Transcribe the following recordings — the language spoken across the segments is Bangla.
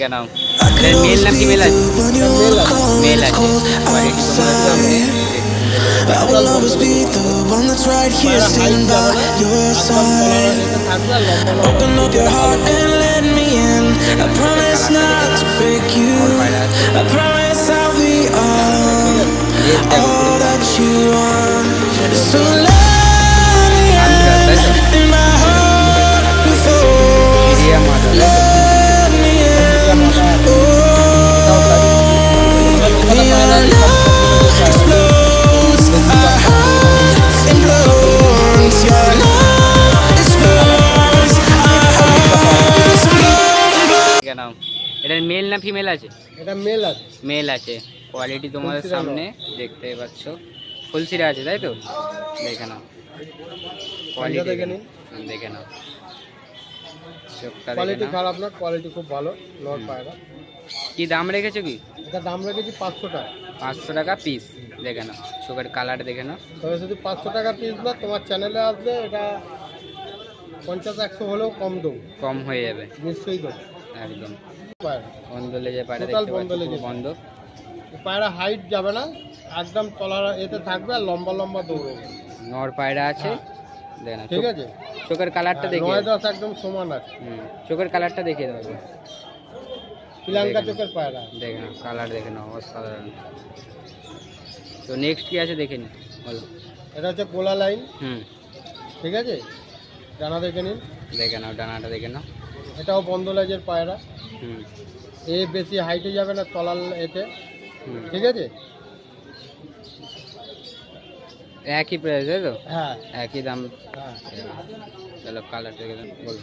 কেন মেল না ফিমেল আছে মেল আছে কোয়ালিটি তোমাদের সামনে I will always be the one that's right here, standing by your side. Open up your heart and let me in. I promise not to break you. I promise I'll be all, all that you want. So let না ফিমেল আছে? এটা মেল আছে। মেল আছে। কোয়ালিটি তোমাদের সামনে দেখতে পাচ্ছ। ফুলসিরা আছে তাই তো? দেখে নাও। কোয়ালিটি দেখে নিন। দেখে নাও। কোয়ালিটি খারাপ না কোয়ালিটি খুব ভালো নর পায়রা। কি দাম রেখেছো কি? এটা দাম রেখেছি পাঁচশো টাকা। পাঁচশো টাকা পিস দেখে নাও। চোখের কালার দেখে নাও। তবে যদি পাঁচশো টাকা পিস না তোমার চ্যানেলে আসলে এটা পঞ্চাশ একশো হলেও কম দেবো। কম হয়ে যাবে। নিশ্চয়ই দেবো। একদম। বন্ধ লেজে পায়রা দেখতে বন্ধ পাচ্ছ বন্ধ। পায়রা হাইট যাবে না একদম তলার এতে থাকবে আর লম্বা লম্বা দৌড়বে নর পায়রা আছে। দেখে নাও ঠিক আছে? চোখের কালারটা দেখে নয় দশ একদম সমান আছে। চোখের কালারটা দেখিয়ে দেবো দেখে চোখের পায়রা। দেখে নাও কালার দেখে নাও অসাধারণ। তো নেক্সট কি আছে দেখে নি? বলো। এটা হচ্ছে গোলা লাইন। হুম। ঠিক আছে? জানা দেখে নিন। দেখে নাও ডানাটা দেখে নাও। এটাও বন্ধ লেজের পায়রা। হুম। এ বেশি হাইটে যাবে না তলার এতে। ঠিক আছে? একই প্রাইস তাই তো? হ্যাঁ। একই দাম। হ্যাঁ। চলো কালার দেখে নাও বলো।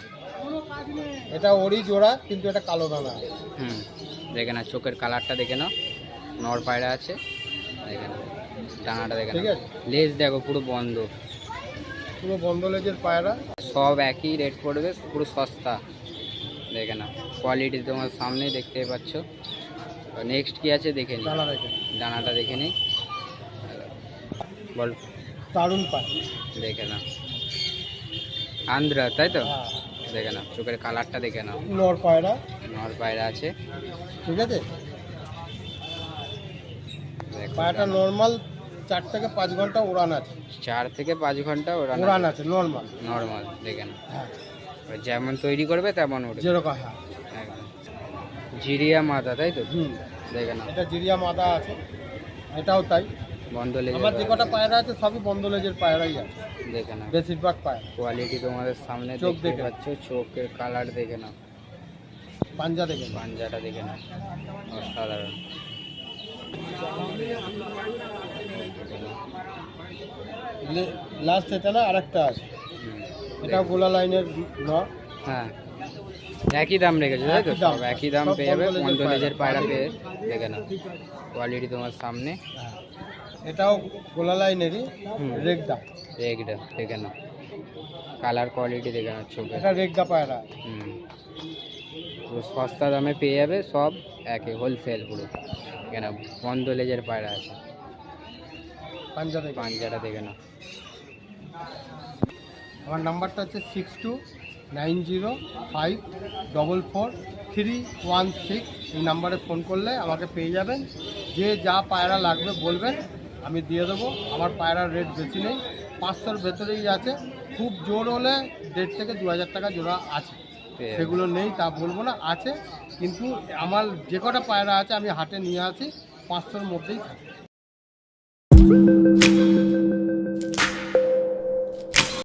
এটা ওরই জোড়া কিন্তু এটা কালো দানা। হুম। দেখে না চোখের কালারটা দেখে নাও। নর পায়রা আছে। দেখে নাও ডানাটা দেখে ঠিক আছে। লেজ দেখো পুরো বন্ধ। পুরো বন্ধ লেজের পায়রা। সব একই রেট পড়বে পুরো সস্তা। দেখে নাও। কোয়ালিটি তোমার সামনেই দেখতে পাচ্ছ। নেক্সট কি আছে দেখে নি রেখে দানাটা দেখে নিই। বল। দারুণ পায়। দেখে নাও। আন্ধ্রা তাই তো? হ্যাঁ। দেখে নাও। চোখের কালারটা দেখে নাও। নর পায়রা। নর পায়রা আছে। ঠিক আছে? পায়রাটা নর্মাল চার থেকে পাঁচ ঘণ্টা উড়ান আছে। চার থেকে পাঁচ ঘণ্টা ওরা উড়ান আছে। নর্মাল নর্মাল দেখে নাও। হ্যাঁ। যেমন তৈরি করবে তেমন উঠবে। যেরকম হ্যাঁ। জিরিয়া মাথা তাই তো? হুম। দেখে নাও। এটা জিরিয়া মাদা আছে এটাও তাই। বন্ধ আমার যে কটা পায়রা। আছে সবই বন্ধ লেজের পায়রাই আছে। দেখে নাও। বেশিরভাগ পায়রা। কোয়ালিটি তোমাদের সামনে চোখ দেখতে। পাচ্ছ চোখের কালার দেখে নাও। পাঞ্জা দেখে পাঞ্জাটা দেখে নাও। অসাধারণ। লে- লাস্ট এটা না আরেকটা আছে। এটাও গোলা লাইনের ন হ্যাঁ। একই দাম রেখেছো তাই তো? একই দাম। সব একই দাম পেয়ে যাবে লেজের পায়রা। পেয়ে। দেখে নাও। কোয়ালিটি তোমার সামনে। হ্যাঁ। এটাও গোলা লাইনেরই। রেগদা। রেগটা দেখে নাও। কালার কোয়ালিটি দেখে নাও চোখে। এটা রেগদা পায়রা। হুম। সস্তা দামে পেয়ে যাবে সব একে হোলসেল পুরো। কেন বন্ধ লেজের পায়রা আছে। পাঞ্জা দেখে পাঞ্জাটা দেখে নাও। আমার নাম্বারটা হচ্ছে six two nine zero five double four three one six. এই নাম্বারে ফোন করলে আমাকে পেয়ে যাবেন। যে যা পায়রা লাগবে বলবেন আমি দিয়ে দেবো। আমার পায়রার রেট বেশি নেই। পাঁচশোর ভেতরেই আছে। খুব জোর হলে দেড় থেকে দু হাজার টাকা জোড়া আছে। সেগুলো নেই তা বলব না আছে। কিন্তু আমার যে কটা পায়রা আছে আমি হাটে নিয়ে আসি। পাঁচশোর মধ্যেই থাকে।